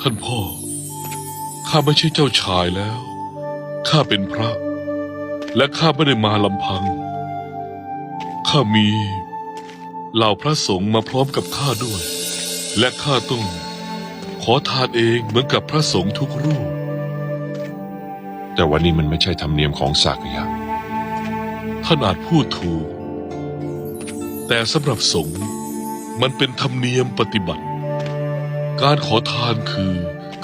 ท่านพ่อ ข้าไม่ใช่เจ้าชายแล้ว ข้าเป็นพระ และข้าไม่ได้มาลำพัง ข้ามีเหล่าพระสงฆ์มาพร้อมกับข้าด้วย และข้าต้องขอทานเองเหมือนกับพระสงฆ์ทุกรูป แต่วันนี้มันไม่ใช่ธรรมเนียมของสากยะ ท่านอาจพูดถูก แต่สำหรับสงฆ์มันเป็นธรรมเนียมปฏิบัติ การขอทานคือ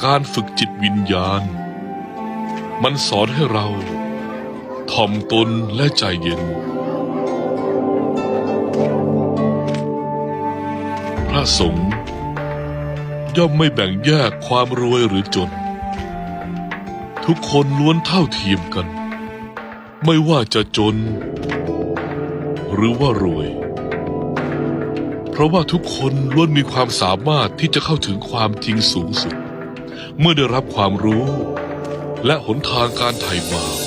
การฝึกจิตวิญญาณ มันสอนให้เราถ่อมตนและใจเย็น พระสงฆ์ย่อมไม่แบ่งแยกความรวยหรือจน ทุกคนล้วนเท่าเทียมกัน ไม่ว่าจะจน หรือว่ารวย เพราะว่าทุกคนล้วนมีความสามารถที่จะเข้าถึงความจริงสูงสุด เมื่อได้รับความรู้ และหนทางการไถ่บาป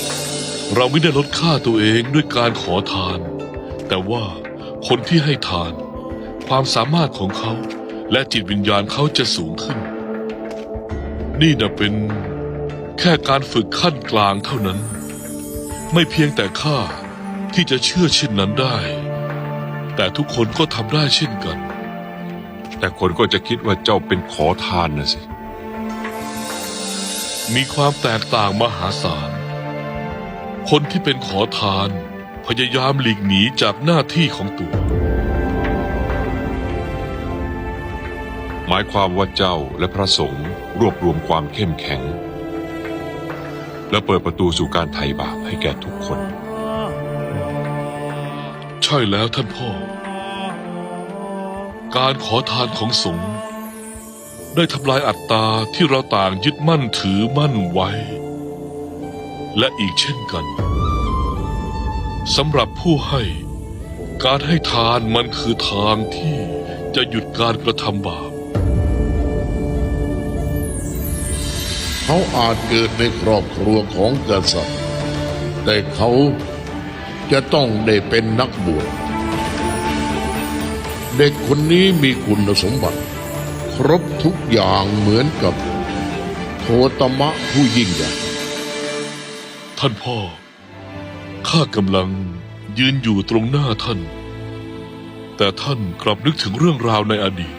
เราไม่ได้ลดค่าตัวเองด้วยการขอทาน แต่ว่าคนที่ให้ทาน ความสามารถของเขาและจิตวิญญาณเขาจะสูงขึ้น นี่นะเป็นแค่การฝึกขั้นกลางเท่านั้น ไม่เพียงแต่ข้าที่จะเชื่อเช่นนั้นได้ แต่ทุกคนก็ทำได้เช่นกัน แต่คนก็จะคิดว่าเจ้าเป็นขอทานนะสิ มีความแตกต่างมหาศาล คนที่เป็นขอทาน พยายามหลีกหนีจากหน้าที่ของตัว หมายความว่าเจ้าและพระสงฆ์รวบรวมความเข้มแข็ง และเปิดประตูสู่การไถ่บาปให้แก่ทุกคน ใช่แล้วท่านพ่อ การขอทานของสงฆ์ได้ทำลายอัตตาที่เราต่างยึดมั่นถือมั่นไว้ และอีกเช่นกันสำหรับผู้ให้ การให้ทานมันคือทางที่จะหยุดการกระทำบาปเขาอาจเกิดในครอบครัวของกษัตริย์ แต่เขา จะต้องได้เป็นนักบวช เด็กคนนี้มีคุณสมบัติ ครบทุกอย่างเหมือนกับโทตมะผู้ยิ่งใหญ่ท่านพ่อ ข้ากำลังยืนอยู่ตรงหน้าท่าน แต่ท่านกลับนึกถึงเรื่องราวในอดีต